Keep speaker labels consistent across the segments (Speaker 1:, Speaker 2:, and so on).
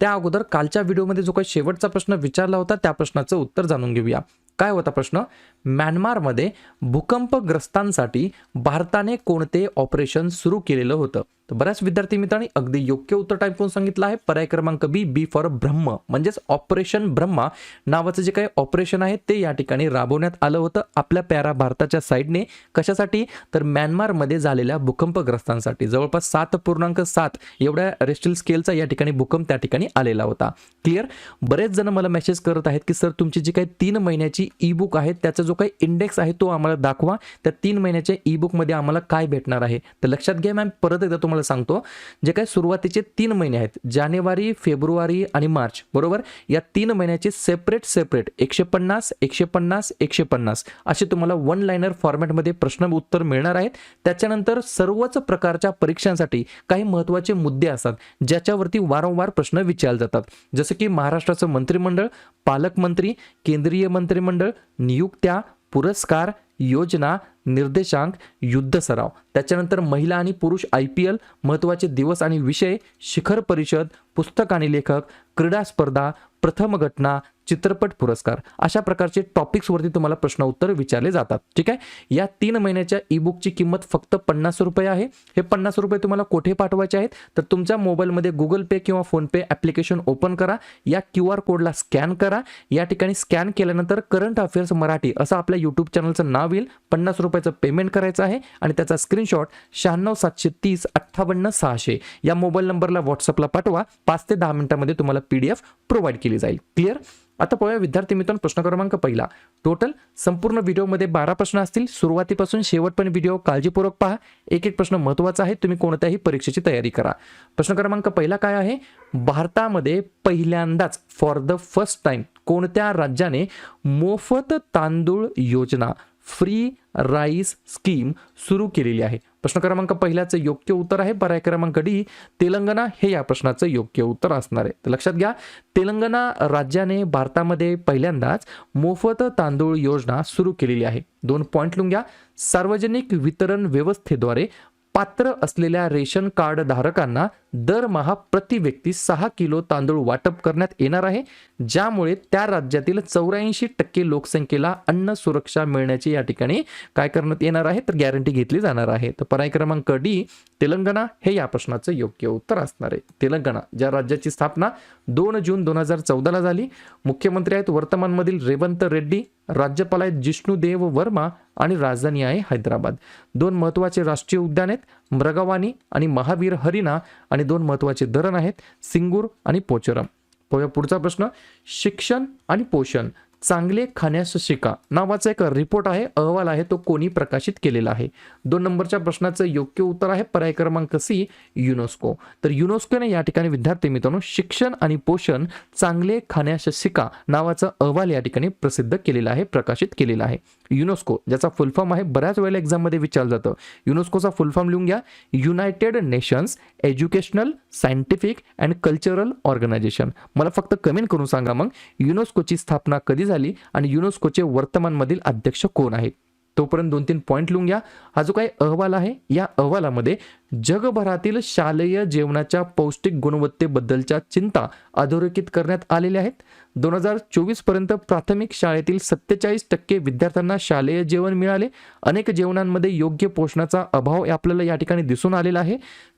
Speaker 1: त्या अगोदर कालच्या व्हिडिओमध्ये जो काही शेवटचा प्रश्न विचारला होता त्या प्रश्नाचं उत्तर जाणून घेऊया. काय होता प्रश्न? म्यानमारमध्ये भूकंपग्रस्तांसाठी भारताने कोणते ऑपरेशन सुरू केलेलं होतं? तर बऱ्याच विद्यार्थी मित्रांनी अगदी योग्य उत्तर टाईप करून सांगितलं आहे. पर्याय क्रमांक बी बी फॉर ब्रह्म म्हणजेच ऑपरेशन ब्रह्मा नावाचं जे काही ऑपरेशन आहे ते या ठिकाणी राबवण्यात आलं होतं. आपल्या प्यारा भारताच्या साईडने कशासाठी? तर म्यानमारमध्ये झालेल्या भूकंपग्रस्तांसाठी. जवळपास सात पूर्णांक सात एवढ्या रेस्टल स्केलचा या ठिकाणी भूकंप त्या ठिकाणी आलेला होता. क्लिअर बरेच जण मला मेसेज करत आहेत की सर तुमची जी काही तीन महिन्याची ई बुक आहे त्याचा जो काही इंडेक्स आहे तो आम्हाला दाखवा. त्या तीन महिन्याच्या ई बुकमध्ये आम्हाला काय भेटणार आहे? तर लक्षात घ्या मॅम परत एकदा तुम्हाला सांगतो. जे काही सुरुवातीचे तीन महिने आहेत जानेवारी फेब्रुवारी आणि मार्च बरोबर? या तीन महिन्याचे सेपरेट सेपरेट एकशे पन्नास एकशे पन्नास एकशे पन्नास असे तुम्हाला वन लाईनर फॉर्मॅटमध्ये प्रश्न उत्तर मिळणार आहेत. त्याच्यानंतर सर्वच प्रकारच्या परीक्षांसाठी काही महत्त्वाचे मुद्दे असतात ज्याच्यावरती वारंवार प्रश्न विचारले जातात. जसं की महाराष्ट्राचं मंत्रिमंडळ पालकमंत्री केंद्रीय मंत्रिमंडळ नियुक्त्या पुरस्कार योजना निर्देशांक युद्ध सराव. त्याच्यानंतर महिला आणि पुरुष आय पी एल महत्त्वाचे दिवस आणि विषय शिखर परिषद पुस्तक आणि लेखक क्रीडा स्पर्धा प्रथम घटना चित्रपट पुरस्कार. अशा प्रकारचे टॉपिक्सवरती तुम्हाला प्रश्न उत्तर विचारले जातात. ठीक आहे? या तीन महिन्याच्या ई बुकची किंमत फक्त पन्नास रुपये आहे. हे पन्नास रुपये तुम्हाला कुठे पाठवायचे आहेत? तर तुमच्या मोबाईलमध्ये गुगल पे किंवा फोनपे ॲप्लिकेशन ओपन करा. या क्यू आर कोडला स्कॅन करा. या ठिकाणी स्कॅन केल्यानंतर करंट अफेअर्स मराठी असं आपल्या यूट्यूब चॅनलचं नाव येईल पन्नास रुपयाचं पेमेंट करायचं आहे आणि त्याचा स्क्रीनशॉट शहाण्णव सातशे तीस अठ्ठावन्न सहाशे. या मोबाईल नंबरला व्हॉट्सअपला पाठवा. पाच ते दहा मिनिटांमध्ये तुम्हाला पी डी एफ प्रोव्हाइड केली जाईल. क्लिअर आता पाहूया विद्यार्थी मित्रांनो प्रश्न क्रमांक पहिला. टोटल संपूर्ण व्हिडिओमध्ये बारा प्रश्न असतील. सुरुवातीपासून शेवटपर्यंत व्हिडिओ काळजीपूर्वक पहा. एक एक प्रश्न महत्त्वाचा आहे. तुम्ही कोणत्याही परीक्षेची तयारी करा. प्रश्न क्रमांक पहिला काय आहे? भारतामध्ये पहिल्यांदाच फॉर द फर्स्ट टाइम कोणत्या राज्याने मोफत तांदूळ योजना फ्री राईस स्कीम सुरू केलेली आहे. प्रश्न क्रमांक पहिल्याचं योग्य उत्तर आहे. पर्याय क्रमांक डी तेलंगणा हे या प्रश्नाचं योग्य उत्तर असणार आहे. तर लक्षात घ्या तेलंगणा राज्याने भारतामध्ये पहिल्यांदाच मोफत तांदूळ योजना सुरू केलेली आहे. दोन पॉईंट लिहून घ्या सार्वजनिक वितरण व्यवस्थेद्वारे पात्र असलेल्या रेशन कार्ड धारकांना दरमहा प्रति व्यक्ती सहा किलो तांदूळ वाटप करण्यात येणार आहे ज्यामुळे त्या राज्यातील चौऱ्याऐंशी टक्के लोकसंख्येला अन्न सुरक्षा मिळण्याची या ठिकाणी काय करण्यात येणार आहे तर गॅरंटी घेतली जाणार आहे. तर पर्याय क्रमांक डी तेलंगणा हे या प्रश्नाचं योग्य उत्तर असणार आहे. तेलंगणा ज्या राज्याची स्थापना दोन जून दोन हजार चौदाला झाली मुख्यमंत्री आहेत वर्तमानमधील रेवंत रेड्डी राज्यपाल आहेत जिष्णुदेव वर्मा आणि राजधानी आहे हैदराबाद. दोन महत्त्वाचे राष्ट्रीय उद्यान आहेत मृगवानी आणि महावीर हरिणा आणि दोन महत्त्वाचे धरण आहेत सिंगूर आणि पोचरम. पुढचा प्रश्न. शिक्षण आणि पोषण चांगले खाण्यास शिका नावाचा एक रिपोर्ट आहे अहवाल आहे तो कोणी प्रकाशित केलेला आहे. दोन नंबरच्या प्रश्नाचं योग्य उत्तर आहे पर्याय क्रमांक सी युनेस्को. तर युनेस्कोने या ठिकाणी विद्यार्थी मित्रांनो शिक्षण आणि पोषण चांगले खाण्यास शिका नावाचा अहवाल या ठिकाणी प्रसिद्ध केलेला आहे प्रकाशित केलेला आहे. युनेस्को ज्याचा फुल फॉर्म आहे बऱ्याच वेळेला एक्झाममध्ये विचारलं जातं. युनेस्कोचा फुल फॉर्म लिहून घ्या. United Nations Educational Scientific and Cultural Organization मला फक्त कमेंट करून सांगा मग युनेस्कोची स्थापना कधी झाली आणि युनेस्कोचे वर्तमानमधील अध्यक्ष कोण आहेत? तोपर्यंत दोन तीन पॉईंट लिहून घ्या. हा जो काही अहवाल आहे या अहवालामध्ये जगभरातील शालेय जेवणाच्या पौष्टिक गुणवत्तेबद्दलच्या चिंता अधोरेखित करण्यात आलेल्या आहेत. दोन हजार चोवीसपर्यंत प्राथमिक शाळेतील सत्तेचाळीस टक्के विद्यार्थ्यांना शालेय जेवण मिळाले. अनेक जेवणांमध्ये योग्य पोषणाचा अभाव आपल्याला या ठिकाणी दिसून आलेला आहे.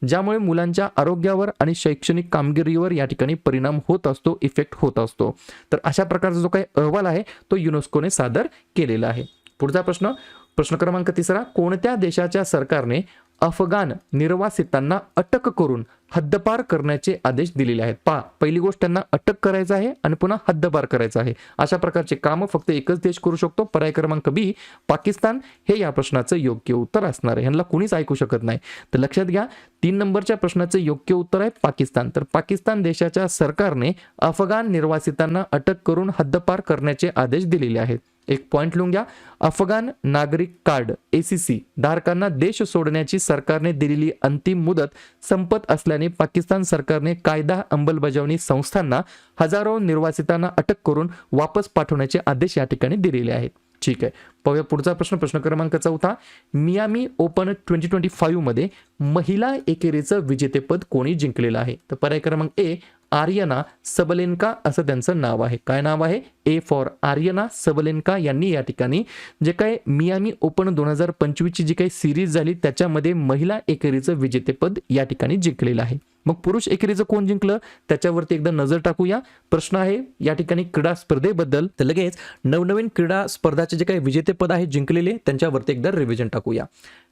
Speaker 1: ज्यामुळे मुलांच्या आरोग्यावर आणि शैक्षणिक कामगिरीवर या ठिकाणी परिणाम होत असतो इफेक्ट होत असतो. तर अशा प्रकारचा जो काही अहवाल आहे तो युनेस्कोने सादर केलेला आहे. पुढचा प्रश्न प्रश्न क्रमांक तिसरा कोणत्या देशाच्या सरकारने अफगाण निर्वासितांना अटक करून हद्दपार करण्याचे आदेश दिलेले आहेत? पहा पहिली गोष्ट त्यांना अटक करायचं आहे आणि पुन्हा हद्दपार करायचं आहे. अशा प्रकारचे कामं फक्त एकच देश करू शकतो. पर्याय क्रमांक बी पाकिस्तान हे या प्रश्नाचं योग्य उत्तर असणार आहे. ह्यांना कुणीच ऐकू शकत नाही. तर लक्षात घ्या तीन नंबरच्या प्रश्नाचं योग्य उत्तर आहे पाकिस्तान. तर पाकिस्तान देशाच्या सरकारने अफगाण निर्वासितांना अटक करून हद्दपार करण्याचे आदेश दिलेले आहेत. एक पॉइंट लिहून घ्या. अफगाण नागरिक कार्ड एसीसी धारकांना देश सोडण्याची सरकारने दिलेली अंतिम मुदत संपत असल्याने पाकिस्तान सरकारने कायदा अंमलबजावणी संस्थांना हजारो निर्वासितांना अटक करून वापस पाठवण्याचे आदेश या ठिकाणी दिलेले आहेत. ठीक आहे. पाहूया पुढचा प्रश्न. प्रश्न क्रमांक चौथा. मियामी ओपन ट्वेंटी ट्वेंटी फाईव्हमध्ये महिला एकेरीचं विजेतेपद कोणी जिंकलेलं आहे? तर पर्याय क्रमांक ए आर्यना सबलेनका असं त्यांचं नाव आहे. काय नाव आहे? ए फॉर आर्यना सबलेनका यांनी या ठिकाणी जे काय मियामी ओपन दोन हजार पंचवीसची जी काही सिरीज झाली त्याच्यामध्ये महिला एकेरीचं विजेतेपद या ठिकाणी जिंकलेलं आहे. मग पुरुष एकेरीचं कोण जिंकलं? त्याच्यावरती एकदा नजर टाकूया. प्रश्न आहे या ठिकाणी क्रीडा स्पर्धेबद्दल. तर लगेच नवनवीन क्रीडा स्पर्धाचे जे काही विजेतेपद आहे जिंकलेले त्यांच्यावरती एकदा रिव्हिजन टाकूया.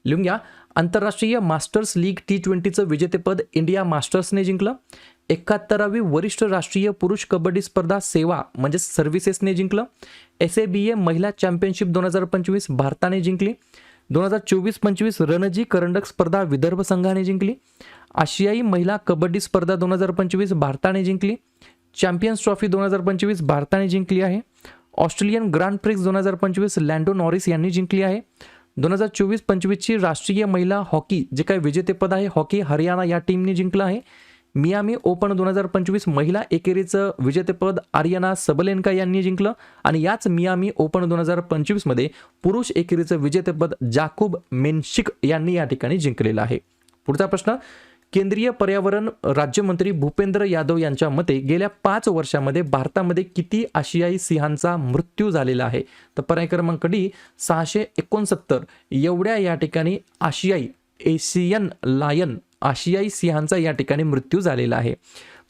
Speaker 1: लिहून घ्या आंतरराष्ट्रीय मास्टर्स लीग टी ट्वेंटीचं विजेतेपद इंडिया मास्टर्सने जिंकलं. एकाहत्तरावी वरिष्ठ राष्ट्रीय पुरुष कबड्डी स्पर्धा सेवा म्हणजे सर्व्हिसेसने जिंकलं. एस ए बी ए महिला चॅम्पियनशिप दोन हजार पंचवीस भारताने जिंकली. दोन हजार चोवीस पंचवीस रणजी करंडक स्पर्धा विदर्भ संघाने जिंकली. आशियाई महिला कबड्डी स्पर्धा दोन हजार पंचवीस भारताने जिंकली. चॅम्पियन्स ट्रॉफी दोन हजार पंचवीस भारताने जिंकली आहे. ऑस्ट्रेलियन ग्रँड प्रिक्स दोन हजार पंचवीस लँडो नॉरिस यांनी जिंकली आहे. दोन हजार चोवीस पंचवीसची राष्ट्रीय महिला हॉकी जे काही विजेतेपद आहे हॉकी हरियाणा या टीमने जिंकलं आहे. मियामी ओपन दोन हजार पंचवीस महिला एकेरीचं विजेतेपद आर्यना सबलेनका यांनी जिंकलं. आणि याच मियामी ओपन दोन हजार पंचवीसमध्ये पुरुष एकेरीचं विजेतेपद जाकूब मेनशिक यांनी या ठिकाणी जिंकलेलं आहे. पुढचा प्रश्न केंद्रीय पर्यावरण राज्यमंत्री भूपेंद्र यादव यांच्या मते गेल्या पाच वर्षामध्ये भारतामध्ये किती आशियाई सिंहांचा मृत्यू झालेला आहे? तर पर्याय क्रमांक डी सहाशे एकोणसत्तर. एवढ्या या ठिकाणी आशियाई एशियन लायन आशियाई सिंहांचा या ठिकाणी मृत्यू झालेला आहे.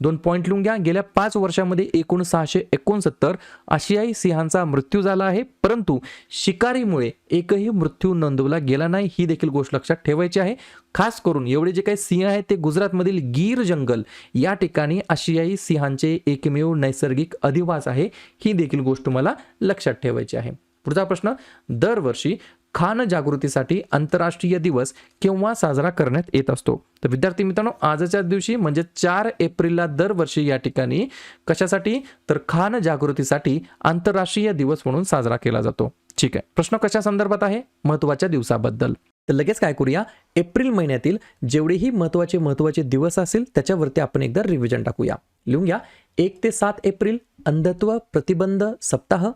Speaker 1: दोन पॉईंट लिहून घ्या गेल्या पाच वर्षामध्ये एकूण सहाशे एकोणसत्तर आशियाई सिंहांचा मृत्यू झाला आहे. परंतु शिकारीमुळे एकही मृत्यू नोंदवला गेला नाही ही देखील गोष्ट लक्षात ठेवायची आहे. खास करून एवढे जे काही सिंह आहेत ते गुजरातमधील गीर जंगल या ठिकाणी आशियाई सिंहांचे एकमेव नैसर्गिक अधिवास आहे ही देखील गोष्ट मला लक्षात ठेवायची आहे. पुढचा प्रश्न दरवर्षी खान जागृतीसाठी आंतरराष्ट्रीय दिवस केव्हा साजरा करण्यात येत असतो. तर विद्यार्थी मित्रांनो आजच्या दिवशी म्हणजे चार एप्रिलला दरवर्षी या ठिकाणी कशासाठी? तर खान जागृतीसाठी आंतरराष्ट्रीय दिवस म्हणून साजरा केला जातो. ठीक आहे. प्रश्न कशा संदर्भात आहे? महत्त्वाच्या दिवसाबद्दल. तर लगेच काय करूया? एप्रिल महिन्यातील जेवढेही महत्त्वाचे महत्त्वाचे दिवस असेल त्याच्यावरती आपण एकदा रिव्हिजन टाकूया. लिहून घ्या. एक ते सात एप्रिल अंधत्व प्रतिबंध सप्ताह.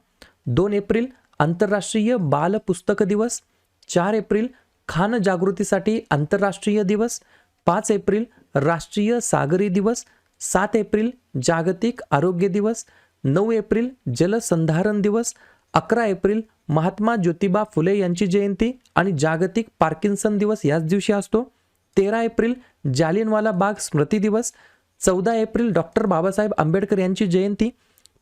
Speaker 1: दोन एप्रिल आंतरराष्ट्रीय बाल पुस्तक दिवस चार एप्रिल खान जागृतीसाठी आंतरराष्ट्रीय दिवस पाच एप्रिल राष्ट्रीय सागरी दिवस सात एप्रिल जागतिक आरोग्य दिवस नऊ एप्रिल जलसंधारण दिवस अकरा एप्रिल महात्मा ज्योतिबा फुले यांची जयंती आणि जागतिक पार्किन्सन दिवस याच दिवशी असतो. तेरा एप्रिल जालियनवाला बाग स्मृती दिवस चौदा एप्रिल डॉक्टर बाबासाहेब आंबेडकर यांची जयंती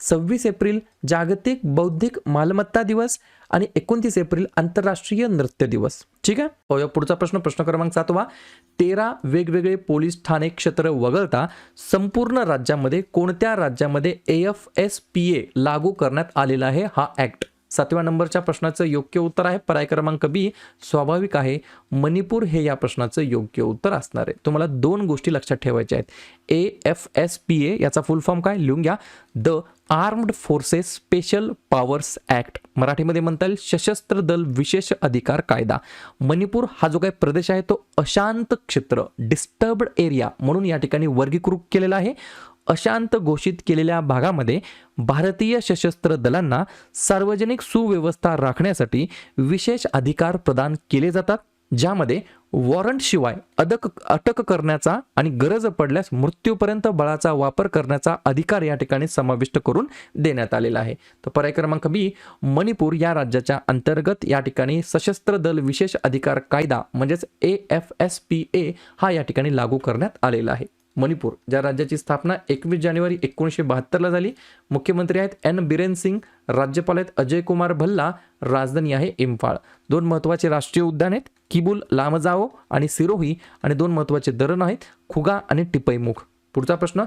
Speaker 1: सव्वीस एप्रिल जागतिक बौद्धिक मालमत्ता दिवस आणि एकोणतीस एप्रिल आंतरराष्ट्रीय नृत्य दिवस. ठीक आहे? पुढचा प्रश्न. प्रश्न क्रमांक सातवा. तेरा वेगवेगळे पोलीस ठाणे क्षेत्र वगळता संपूर्ण राज्यामध्ये कोणत्या राज्यामध्ये A F S P A लागू करण्यात आलेला आहे हा ऍक्ट सातव्या नंबरच्या प्रश्नाचं योग्य उत्तर आहे. पर्याय क्रमांक बी स्वाभाविक आहे. मणिपूर हे या प्रश्नाचं योग्य उत्तर असणार आहे. तुम्हाला दोन गोष्टी लक्षात ठेवायच्या आहेत. A F S P A याचा फुल फॉर्म काय? लिहून घ्या. The armed forces special powers act. मराठीमध्ये म्हणता येईल सशस्त्र दल विशेष अधिकार कायदा. मणिपूर हा जो काही प्रदेश आहे तो अशांत क्षेत्र डिस्टर्बड एरिया म्हणून या ठिकाणी वर्गीकृत केलेला आहे. अशांत घोषित केलेल्या भागामध्ये भारतीय सशस्त्र दलांना सार्वजनिक सुव्यवस्था राखण्यासाठी विशेष अधिकार प्रदान केले जातात. ज्यामध्ये वॉरंटशिवाय अदक अटक करण्याचा आणि गरज पडल्यास मृत्यूपर्यंत बळाचा वापर करण्याचा अधिकार या ठिकाणी समाविष्ट करून देण्यात आलेला आहे. तर पर्याय क्रमांक बी मणिपूर या राज्याच्या अंतर्गत या ठिकाणी सशस्त्र दल विशेष अधिकार कायदा म्हणजेच A F S P A हा या ठिकाणी लागू करण्यात आलेला आहे. मणिपूर ज्या राज्याची स्थापना एकवीस जानेवारी एकोणीसशे बहात्तरला झाली मुख्यमंत्री आहेत एन. बिरेन सिंग राज्यपाल आहेत अजय कुमार भल्ला राजधानी आहे इम्फाळ दोन महत्त्वाचे राष्ट्रीय उद्यान आहेत किबुल लामजाओ आणि सिरोही आणि दोन महत्त्वाचे धरण आहेत खुगा आणि टिपैमुख. पुढचा प्रश्न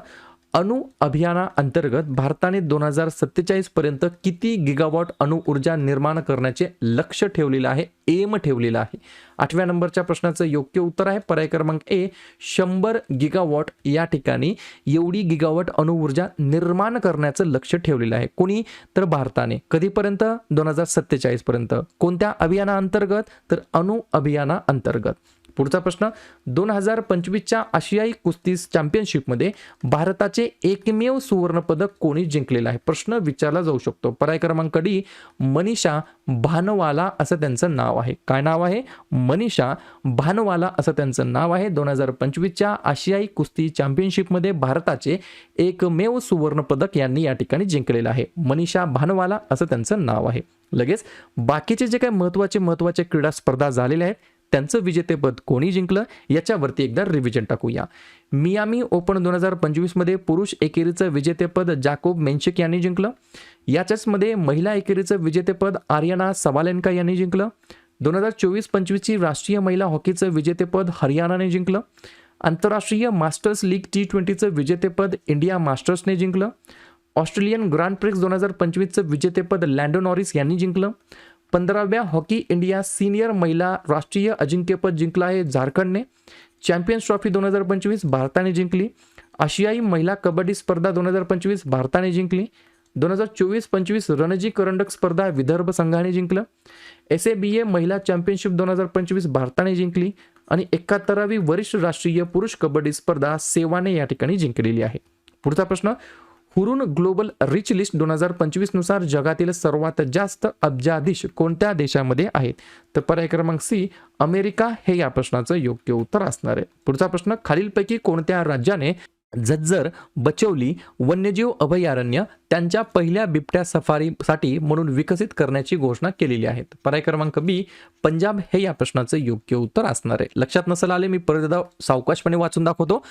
Speaker 1: अणु अभियानाअंतर्गत भारताने दोन हजार सत्तेचाळीस पर्यंत किती गिगावॉट अणु ऊर्जा निर्माण करण्याचे लक्ष ठेवलेलं आहे एम ठेवलेलं आहे? आठव्या नंबरच्या प्रश्नाचं योग्य उत्तर आहे पर्याय क्रमांक ए शंभर गिगावॉट या ठिकाणी एवढी गिगावॉट अणुऊर्जा निर्माण करण्याचं लक्ष ठेवलेलं आहे. कोणी? तर भारताने. कधीपर्यंत? दोन हजार सत्तेचाळीस पर्यंत. कोणत्या अभियानाअंतर्गत? तर अणु अभियानाअंतर्गत. पुढचा प्रश्न दोन हजार पंचवीसच्या आशियाई कुस्ती चॅम्पियनशिपमध्ये भारताचे एकमेव सुवर्णपदक कोणी जिंकलेलं आहे? प्रश्न विचारला जाऊ शकतो. पर्याय क्रमांक डी मनीषा भानवाला असं त्यांचं नाव आहे. काय नाव आहे? मनीषा भानवाला असं त्यांचं नाव आहे. दोन हजार पंचवीसच्या आशियाई कुस्ती चॅम्पियनशिपमध्ये भारताचे एकमेव सुवर्णपदक यांनी या ठिकाणी जिंकलेलं आहे. मनीषा भानवाला असं त्यांचं नाव आहे. लगेच बाकीचे जे काही महत्त्वाचे महत्त्वाचे क्रीडा स्पर्धा झालेल्या आहेत त्यांचं विजेतेपद कोणी जिंकलं याच्यावरती एकदा रिव्हिजन टाकूया. मियामी ओपन दोन हजार पंचवीसमध्ये पुरुष एकेरीचं विजेतेपद जाकोब मेन्शिक यांनी जिंकलं. याच्याचमध्ये महिला एकेरीचं विजेतेपद आर्यना सवालेन्का यांनी जिंकलं. दोन हजार चोवीस पंचवीसची राष्ट्रीय महिला हॉकीचं विजेतेपद हरियाणाने जिंकलं. आंतरराष्ट्रीय मास्टर्स लीग टी ट्वेंटीचं विजेतेपद इंडिया मास्टर्सने जिंकलं. ऑस्ट्रेलियन ग्रँड प्रिक्स दोन हजार पंचवीसचं विजेतेपद लँडो नॉरिस यांनी जिंकलं. पंधराव्या हॉकी इंडिया सिनियर महिला राष्ट्रीय अजिंक्यपद जिंकलं आहे झारखंडने. चॅम्पियन्स ट्रॉफी दोन हजार पंचवीस भारताने जिंकली. आशियाई महिला कबड्डी स्पर्धा दोन हजार पंचवीस भारताने जिंकली. दोन हजार चोवीस पंचवीस रणजी करंडक स्पर्धा विदर्भ संघाने जिंकलं. एस ए बी ए महिला चॅम्पियनशिप दोन हजार पंचवीस भारताने जिंकली. आणि एकाहत्तरावी वरिष्ठ राष्ट्रीय पुरुष कबड्डी स्पर्धा सेवाने या ठिकाणी जिंकलेली आहे. पुढचा प्रश्न हुरून ग्लोबल रिच लिस्ट दोन हजार पंचवीसनुसार जगातील सर्वात जास्त अब्जाधीश कोणत्या देशामध्ये आहेत? तर पर्याय क्रमांक सी अमेरिका हे या प्रश्नाचं योग्य उत्तर असणार आहे. पुढचा प्रश्न खालीलपैकी कोणत्या राज्याने झज्जर बचवली वन्यजीव अभयारण्य त्यांच्या पहिल्या बिबट्या सफारीसाठी म्हणून विकसित करण्याची घोषणा केलेली आहे पर्याय क्रमांक बी पंजाब हे या प्रश्नाचं योग्य उत्तर असणार आहे. लक्षात नसेल आले मी परत सावकाशपणे वाचून दाखवतो.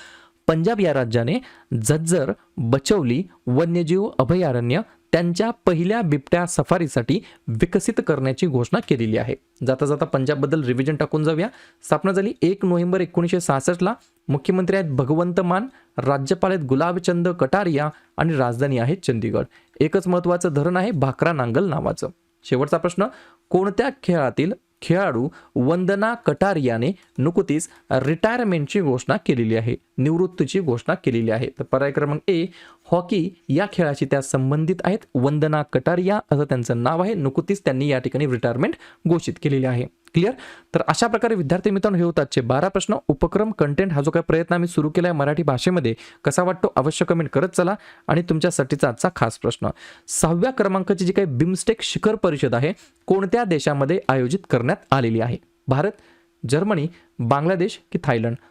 Speaker 1: पंजाब या राज्याने झज्जर बचवली वन्यजीव अभयारण्य त्यांच्या पहिल्या बिबट्या सफारीसाठी विकसित करण्याची घोषणा केलेली आहे. जाता जाता पंजाबबद्दल रिव्हिजन टाकून जाऊया. स्थापना झाली एक नोव्हेंबर एकोणीसशे सहासष्टला. मुख्यमंत्री आहेत भगवंत मान राज्यपाल आहेत गुलाबचंद कटारिया आणि राजधानी आहे चंदीगड एकच महत्त्वाचं धरण आहे भाकरा नांगल नावाचं. शेवटचा प्रश्न कोणत्या खेळातील खेळाडू वंदना कटारियाने नुकतीच रिटायरमेंटची घोषणा केलेली आहे. निवृत्तीची घोषणा केलेली आहे. तर पर्याय क्रमांक ए हॉकी या खेळाशी त्या संबंधित आहेत. वंदना कटारिया असं त्यांचं नाव आहे. नुकतीच त्यांनी या ठिकाणी रिटायरमेंट घोषित केलेली आहे. क्लिअर? तर अशा प्रकारे विद्यार्थी मित्रांनो हे होतात बारा प्रश्न. उपक्रम कंटेंट हा जो काही प्रयत्न आम्ही सुरू केला आहे मराठी भाषेमध्ये कसा वाटतो अवश्य कमेंट करत चला. आणि तुमच्यासाठीचा आजचा खास प्रश्न. सहाव्या क्रमांकाची जी काही बिमस्टेक शिखर परिषद आहे कोणत्या देशामध्ये आयोजित करण्यात आलेली आहे? भारत जर्मनी बांगलादेश की थायलंड?